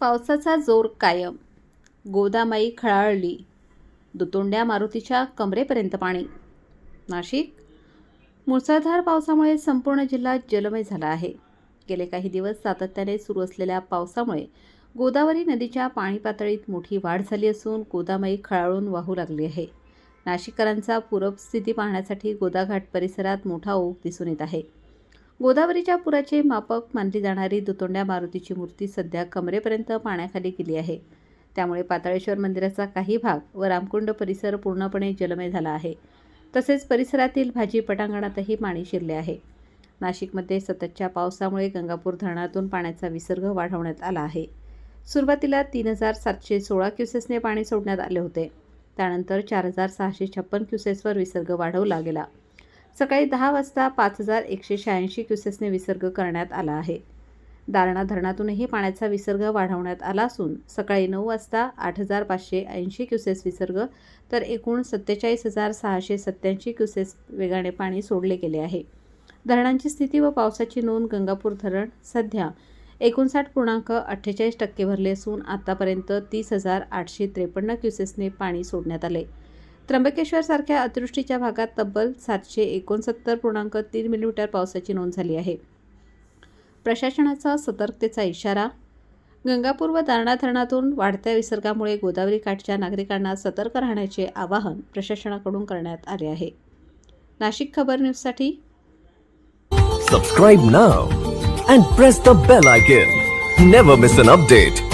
पावसाचा जोर कायम. गोदामाई खळाळली. दुतोंड्या मारुतीच्या कमरेपर्यंत पाणी. नाशिक. मुसळधार पावसामुळे संपूर्ण जिल्हा जलमय झाला आहे. गेले काही दिवस सातत्याने सुरू असलेल्या पावसामुळे गोदावरी नदीच्या पाणी पातळीत मोठी वाढ झाली असून गोदामाई खळाळून वाहू लागली आहे. नाशिककरांचा पूरस्थिती पाहण्यासाठी गोदाघाट परिसरात मोठा ओघ दिसून येत आहे. गोदावरीच्या पुराचे मापक मानली जाणारी दुतोंड्या मारुतीची मूर्ती सध्या कमरेपर्यंत पाण्याखाली गेली आहे. त्यामुळे पाताळेश्वर मंदिराचा काही भाग व रामकुंड परिसर पूर्णपणे जलमय झाला आहे. तसेच परिसरातील भाजी पटांगणातही पाणी शिरले आहे. नाशिकमध्ये सततच्या पावसामुळे गंगापूर धरणातून पाण्याचा विसर्ग वाढवण्यात आला आहे. सुरुवातीला तीन हजार सातशे सोळा क्युसेसने पाणी सोडण्यात आले होते. त्यानंतर चार हजार सहाशे छप्पन क्युसेसवर विसर्ग वाढवला गेला. सकाळी दहा वाजता पाच हजार एकशे शहाऐंशी क्युसेसने विसर्ग करण्यात आला आहे. दारणा धरणातूनही पाण्याचा विसर्ग वाढवण्यात आला असून सकाळी नऊ वाजता आठ हजार पाचशे ऐंशी क्युसेस विसर्ग तर एकूण सत्तेचाळीस हजार सहाशे सत्त्याऐंशी क्युसेस वेगाने पाणी सोडले गेले आहे. धरणांची स्थिती व पावसाची नोंद गंगापूर धरण सध्या एकोणसाठ पूर्णांक अठ्ठेचाळीस टक्के भरले असून आतापर्यंत तीस हजार आठशे त्रेपन्न क्युसेसने पाणी सोडण्यात आले. त्र्यंबकेश्वरसारख्या अतिवृष्टीच्या भागात तब्बल सातशे एकोणसत्तर पूर्णांक तीन मिलीमीटर पावसाची नोंद झाली आहे. प्रशासनाचा सतर्कतेचा इशारा गंगापूर व दारणा धरणातून वाढत्या विसर्गामुळे गोदावरी काठच्या नागरिकांना सतर्क राहण्याचे आवाहन प्रशासनाकडून करण्यात आले आहे. नाशिक खबर न्यूजसाठी subscribe now and press the bell icon never miss an update